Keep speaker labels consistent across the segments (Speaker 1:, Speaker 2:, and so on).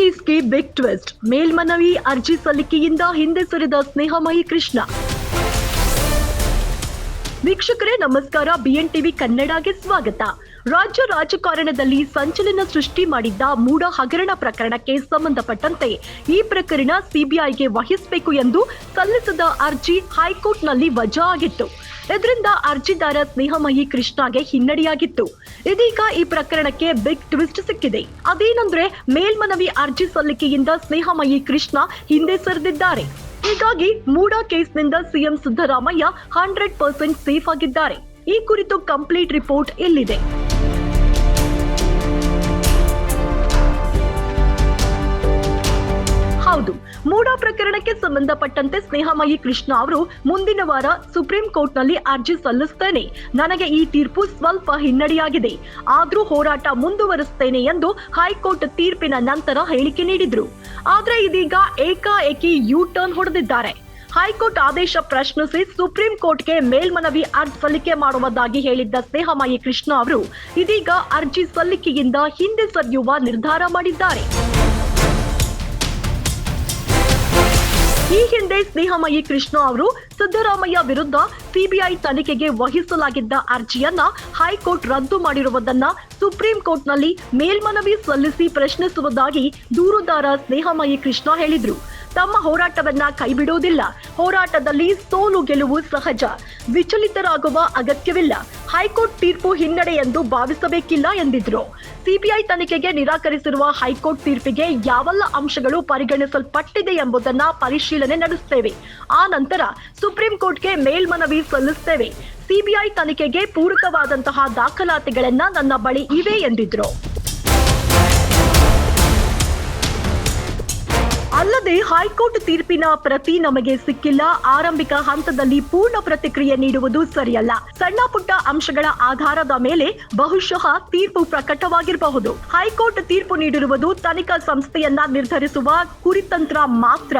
Speaker 1: ಕೇಸ್ಗೆ big twist ಮೇಲ್ಮನವಿ ಅರ್ಜಿ ಸಲ್ಲಿಕೆಯಿಂದ ಹಿಂದೆ ಸರಿದ ಸ್ನೇಹಮಯಿ ಕೃಷ್ಣ. ವೀಕ್ಷಕರೇ, ನಮಸ್ಕಾರ. ಬಿಎನ್ ಟಿವಿ ಕನ್ನಡಗೆ ಸ್ವಾಗತ. ರಾಜ್ಯ ರಾಜಕಾರಣದಲ್ಲಿ ಸಂಚಲನ ಸೃಷ್ಟಿ ಮಾಡಿದ್ದ ಮೂಡ ಹಗರಣ ಪ್ರಕರಣಕ್ಕೆ ಸಂಬಂಧಪಟ್ಟಂತೆ ಈ ಪ್ರಕರಣ ಸಿಬಿಐಗೆ ವಹಿಸಬೇಕು ಎಂದು ಸಲ್ಲಿಸಿದ ಅರ್ಜಿ ಹೈಕೋರ್ಟ್ನಲ್ಲಿ ವಜಾ ಆಗಿತ್ತು ಇದರಿಂದ ಅರ್ಜಿದಾರ ಸ್ನೇಹಮಯಿ ಕೃಷ್ಣಗೆ ಹಿನ್ನಡೆಯಾಗಿತ್ತು. ಇದೀಗ ಈ ಪ್ರಕರಣಕ್ಕೆ ಬಿಗ್ ಟ್ವಿಸ್ಟ್ ಸಿಕ್ಕಿದೆ. ಅದೇನಂದ್ರೆ ಮೇಲ್ಮನವಿ ಅರ್ಜಿ ಸಲ್ಲಿಕೆಯಿಂದ ಸ್ನೇಹಮಯಿ ಕೃಷ್ಣ ಹಿಂದೆ ಸರಿದಿದ್ದಾರೆ. ಹೀಗಾಗಿ MUDA ಕೇಸ್ನಿಂದ CM Siddaramaiah hundred percent safe ಆಗಿದ್ದಾರೆ. ಈ ಕುರಿತು ಕಂಪ್ಲೀಟ್ ರಿಪೋರ್ಟ್ ಇಲ್ಲಿದೆ ಹೌದು. ಮೂಡಾ ಪ್ರಕರಣಕ್ಕೆ ಸಂಬಂಧಪಟ್ಟಂತೆ ಸ್ನೇಹಮಯಿ ಕೃಷ್ಣ ಅವರು ಮುಂದಿನ ವಾರ ಸುಪ್ರೀಂ ಕೋರ್ಟ್ನಲ್ಲಿ ಅರ್ಜಿ ಸಲ್ಲಿಸುತ್ತೇನೆ. ನನಗೆ ಈ ತೀರ್ಪು ಸ್ವಲ್ಪ ಹಿನ್ನಡೆಯಾಗಿದೆ. ಆದ್ರೂ ಹೋರಾಟ ಮುಂದುವರಿಸುತ್ತೇನೆ ಎಂದು ಹೈಕೋರ್ಟ್ ತೀರ್ಪಿನ ನಂತರ ಹೇಳಿಕೆ ನೀಡಿದ್ರು. ಆದ್ರೆ ಇದೀಗ ಏಕಾಏಕಿ ಯು ಟರ್ನ್ ಹೊಡೆದಿದ್ದಾರೆ. ಹೈಕೋರ್ಟ್ ಆದೇಶ ಪ್ರಶ್ನಿಸಿ ಸುಪ್ರೀಂ ಕೋರ್ಟ್ಗೆ ಮೇಲ್ಮನವಿ ಅರ್ಜಿ ಸಲ್ಲಿಕೆ ಮಾಡುವುದಾಗಿ ಹೇಳಿದ್ದ ಸ್ನೇಹಮಯಿ ಕೃಷ್ಣ ಅವರು ಇದೀಗ ಅರ್ಜಿ ಸಲ್ಲಿಕೆಯಿಂದ ಹಿಂದೆ ಸರಿಯುವ ನಿರ್ಧಾರ ಮಾಡಿದ್ದಾರೆ. ಈ ಹಿಂದೆ ಸ್ನೇಹಮಯಿ ಕೃಷ್ಣ ಅವರು ಸಿದ್ದರಾಮಯ್ಯ ವಿರುದ್ಧ ಸಿಬಿಐ ತನಿಖೆಗೆ ವಹಿಸಲಾಗಿದ್ದ ಅರ್ಜಿಯನ್ನ ಹೈಕೋರ್ಟ್ ರದ್ದು ಮಾಡಿರುವುದನ್ನ ಸುಪ್ರೀಂ ಕೋರ್ಟ್ನಲ್ಲಿ ಮೇಲ್ಮನವಿ ಸಲ್ಲಿಸಿ ಪ್ರಶ್ನಿಸುವುದಾಗಿ ದೂರುದಾರ ಸ್ನೇಹಮಯಿ ಕೃಷ್ಣ ಹೇಳಿದ್ರು. ತಮ್ಮ ಹೋರಾಟವನ್ನ ಕೈಬಿಡುವುದಿಲ್ಲ. ಹೋರಾಟದಲ್ಲಿ ಸೋಲು ಗೆಲುವು ಸಹಜ. ವಿಚಲಿತರಾಗುವ ಅಗತ್ಯವಿಲ್ಲ. ಹೈಕೋರ್ಟ್ ತೀರ್ಪು ಹಿನ್ನಡೆ ಎಂದು ಭಾವಿಸಬೇಕಿಲ್ಲ ಎಂದಿದ್ರು. ಸಿಬಿಐ ತನಿಖೆಗೆ ನಿರಾಕರಿಸಿರುವ ಹೈಕೋರ್ಟ್ ತೀರ್ಪಿಗೆ ಯಾವೆಲ್ಲ ಅಂಶಗಳು ಪರಿಗಣಿಸಲ್ಪಟ್ಟಿದೆ ಎಂಬುದನ್ನ ಪರಿಶೀಲನೆ ನಡೆಸುತ್ತೇವೆ ಆ ನಂತರ ಸುಪ್ರೀಂ ಕೋರ್ಟ್ಗೆ ಮೇಲ್ಮನವಿ ಸಲ್ಲಿಸುತ್ತೇವೆ ಸಿಬಿಐ ತನಿಖೆಗೆ ಪೂರಕವಾದಂತಹ ದಾಖಲಾತಿಗಳನ್ನ ನನ್ನ ಬಳಿ ಇವೆ ಎಂದಿದ್ರು. ಅಲ್ಲದೆ ಹೈಕೋರ್ಟ್ ತೀರ್ಪಿನ ಪ್ರತಿ ನಮಗೆ ಸಿಕ್ಕಿಲ್ಲ. ಆರಂಭಿಕ ಹಂತದಲ್ಲಿ ಪೂರ್ಣ ಪ್ರತಿಕ್ರಿಯೆ ನೀಡುವುದು ಸರಿಯಲ್ಲ. ಸಣ್ಣ ಪುಟ್ಟ ಅಂಶಗಳ ಆಧಾರದ ಮೇಲೆ ಬಹುಶಃ ತೀರ್ಪು ಪ್ರಕಟವಾಗಿರಬಹುದು. ಹೈಕೋರ್ಟ್ ತೀರ್ಪು ನೀಡಿರುವುದು ತನಿಖಾ ಸಂಸ್ಥೆಯನ್ನ ನಿರ್ಧರಿಸುವ ಕುರಿತಂತ್ರ ಮಾತ್ರ.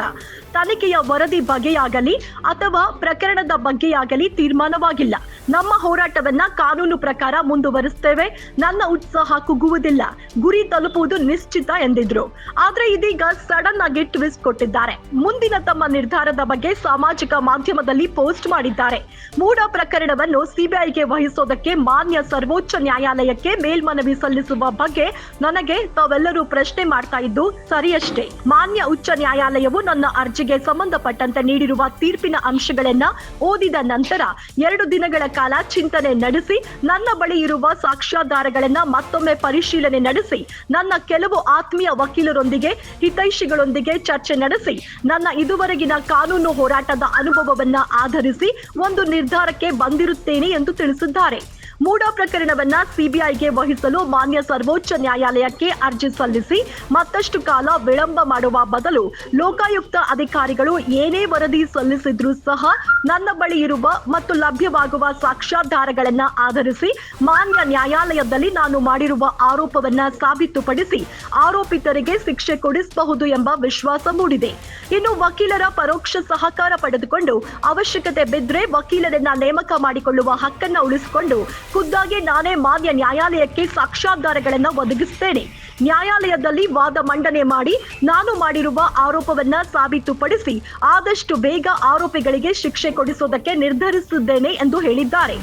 Speaker 1: ತನಿಖೆಯ ವರದಿ ಬಗೆಯಾಗಲಿ ಅಥವಾ ಪ್ರಕರಣದ ಬಗ್ಗೆಯಾಗಲಿ ತೀರ್ಮಾನವಾಗಿಲ್ಲ. ನಮ್ಮ ಹೋರಾಟವನ್ನ ಕಾನೂನು ಪ್ರಕಾರ ಮುಂದುವರಿಸುತ್ತೇವೆ ನನ್ನ ಉತ್ಸಾಹ ಕುಗ್ಗುವುದಿಲ್ಲ. ಗುರಿ ತಲುಪುವುದು ನಿಶ್ಚಿತ ಎಂದಿದ್ರು. ಆದ್ರೆ ಇದೀಗ ಸಡನ್ ಆಗಿ ಟ್ವಿಸ್ಟ್ ಕೊಟ್ಟಿದ್ದಾರೆ. ಮುಂದಿನ ತಮ್ಮ ನಿರ್ಧಾರದ ಬಗ್ಗೆ ಸಾಮಾಜಿಕ ಮಾಧ್ಯಮದಲ್ಲಿ ಪೋಸ್ಟ್ ಮಾಡಿದ್ದಾರೆ. ಮೂಡ ಪ್ರಕರಣವನ್ನು ಸಿಬಿಐಗೆ ವಹಿಸೋದಕ್ಕೆ ಮಾನ್ಯ ಸರ್ವೋಚ್ಚ ನ್ಯಾಯಾಲಯಕ್ಕೆ ಮೇಲ್ಮನವಿ ಸಲ್ಲಿಸುವ ಬಗ್ಗೆ ನನಗೆ ತಾವೆಲ್ಲರೂ ಪ್ರಶ್ನೆ ಮಾಡ್ತಾ ಇದ್ದು, ಸರಿಯಷ್ಟೇ. ಮಾನ್ಯ ಉಚ್ಚ ನ್ಯಾಯಾಲಯವು ನನ್ನ ಅರ್ಜಿಗೆ ಸಂಬಂಧಪಟ್ಟಂತೆ ನೀಡಿರುವ ತೀರ್ಪಿನ ಅಂಶಗಳನ್ನ ಓದಿದ ನಂತರ ಎರಡು ದಿನಗಳ ಕಾಲ ಚಿಂತನೆ ನಡೆಸಿ, ನನ್ನ ಬಳಿ ಇರುವ ಸಾಕ್ಷ್ಯಾಧಾರಗಳನ್ನ ಮತ್ತೊಮ್ಮೆ ಪರಿಶೀಲನೆ ನಡೆಸಿ, ನನ್ನ ಕೆಲವು ಆತ್ಮೀಯ ವಕೀಲರೊಂದಿಗೆ ಹಿತೈಷಿಗಳೊಂದಿಗೆ ಚರ್ಚೆ ನಡೆಸಿ ನನ್ನ ಇದುವರೆಗಿನ ಕಾನೂನು ಹೋರಾಟದ ಅನುಭವವನ್ನ ಆಧರಿಸಿ ಒಂದು ನಿರ್ಧಾರಕ್ಕೆ ಬಂದಿರುತ್ತೇನೆ ಎಂದು ತಿಳಿಸಿದ್ದಾರೆ. ಮೂಡಾ ಪ್ರಕರಣವನ್ನ ಸಿಬಿಐಗೆ ವಹಿಸಲು ಮಾನ್ಯ ಸರ್ವೋಚ್ಚ ನ್ಯಾಯಾಲಯಕ್ಕೆ ಅರ್ಜಿ ಸಲ್ಲಿಸಿ ಮತ್ತಷ್ಟು ಕಾಲ ವಿಳಂಬ ಮಾಡುವ ಬದಲು ಲೋಕಾಯುಕ್ತ ಅಧಿಕಾರಿಗಳು ಏನೇ ವರದಿ ಸಲ್ಲಿಸಿದ್ರೂ ಸಹ ನನ್ನ ಬಳಿ ಇರುವ ಮತ್ತು ಲಭ್ಯವಾಗುವ ಸಾಕ್ಷ್ಯಾಧಾರಗಳನ್ನ ಆಧರಿಸಿ ಮಾನ್ಯ ನ್ಯಾಯಾಲಯದಲ್ಲಿ ನಾನು ಮಾಡಿರುವ ಆರೋಪವನ್ನ ಸಾಬೀತುಪಡಿಸಿ ಆರೋಪಿತರಿಗೆ ಶಿಕ್ಷೆ ಕೊಡಿಸಬಹುದು ಎಂಬ ವಿಶ್ವಾಸ ಮೂಡಿದೆ. ಇನ್ನು ವಕೀಲರ ಪರೋಕ್ಷ ಸಹಕಾರ ಪಡೆದುಕೊಂಡು ಅವಶ್ಯಕತೆ ಬಿದ್ದರೆ ವಕೀಲರನ್ನ ನೇಮಕ ಮಾಡಿಕೊಳ್ಳುವ ಹಕ್ಕನ್ನ ಉಳಿಸಿಕೊಂಡು ಖುದ್ದಾಗಿ ನಾನೇ ಮಾನ್ಯ ನ್ಯಾಯಾಲಯಕ್ಕೆ ಸಾಕ್ಷ್ಯಾಧಾರಗಳನ್ನ ಒದಗಿಸುತ್ತೇನೆ ನ್ಯಾಯಾಲಯದಲ್ಲಿ ವಾದ ಮಂಡನೆ ಮಾಡಿ ನಾನು ಮಾಡಿರುವ ಆರೋಪವನ್ನ ಸಾಬೀತುಪಡಿಸಿ ಆದಷ್ಟು ಬೇಗ ಆರೋಪಿಗಳಿಗೆ ಶಿಕ್ಷೆ ಕೊಡಿಸುವುದಕ್ಕೆ ನಿರ್ಧರಿಸಿದ್ದೇನೆ ಎಂದು ಹೇಳಿದ್ದಾರೆ.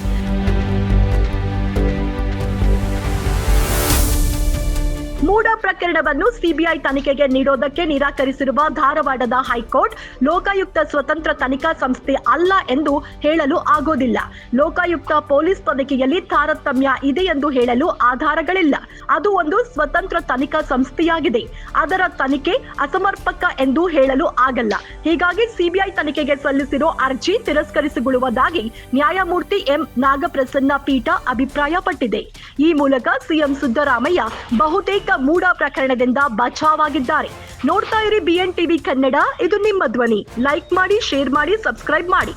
Speaker 1: ಪ್ರಕರಣವನ್ನು ಸಿಬಿಐ ತನಿಖೆಗೆ ನೀಡೋದಕ್ಕೆ ನಿರಾಕರಿಸಿರುವ ಧಾರವಾಡದ ಹೈಕೋರ್ಟ್ ಲೋಕಾಯುಕ್ತ ಸ್ವತಂತ್ರ ತನಿಖಾ ಸಂಸ್ಥೆ ಅಲ್ಲ ಎಂದು ಹೇಳಲು ಆಗೋದಿಲ್ಲ. ಲೋಕಾಯುಕ್ತ ಪೊಲೀಸ್ ತನಿಖೆಯಲ್ಲಿ ತಾರತಮ್ಯ ಇದೆ ಎಂದು ಹೇಳಲು ಆಧಾರಗಳಿಲ್ಲ. ಅದು ಒಂದು ಸ್ವತಂತ್ರ ತನಿಖಾ ಸಂಸ್ಥೆಯಾಗಿದೆ. ಅದರ ತನಿಖೆ ಅಸಮರ್ಪಕ ಎಂದು ಹೇಳಲು ಆಗಲ್ಲ. ಹೀಗಾಗಿ ಸಿಬಿಐ ತನಿಖೆಗೆ ಸಲ್ಲಿಸಿರೋ ಅರ್ಜಿ ತಿರಸ್ಕರಿಸಿಕೊಳ್ಳುವುದಾಗಿ ನ್ಯಾಯಮೂರ್ತಿ ಎಂ. ನಾಗಪ್ರಸನ್ನ ಪೀಠ ಅಭಿಪ್ರಾಯಪಟ್ಟಿದೆ. ಈ ಮೂಲಕ ಸಿಎಂ ಸಿದ್ದರಾಮಯ್ಯ ಬಹುತೇಕ ಮೂಡ ಪ್ರಕರಣದಿಂದ ಬಚಾವಾಗಿದ್ದಾರೆ. ನೋಡ್ತಾ ಇರಿ ಬಿಎನ್ ಟಿವಿ ಕನ್ನಡ, ಇದು ನಿಮ್ಮ ಧ್ವನಿ. ಲೈಕ್ ಮಾಡಿ ಶೇರ್ ಮಾಡಿ ಸಬ್ಸ್ಕ್ರೈಬ್ ಮಾಡಿ.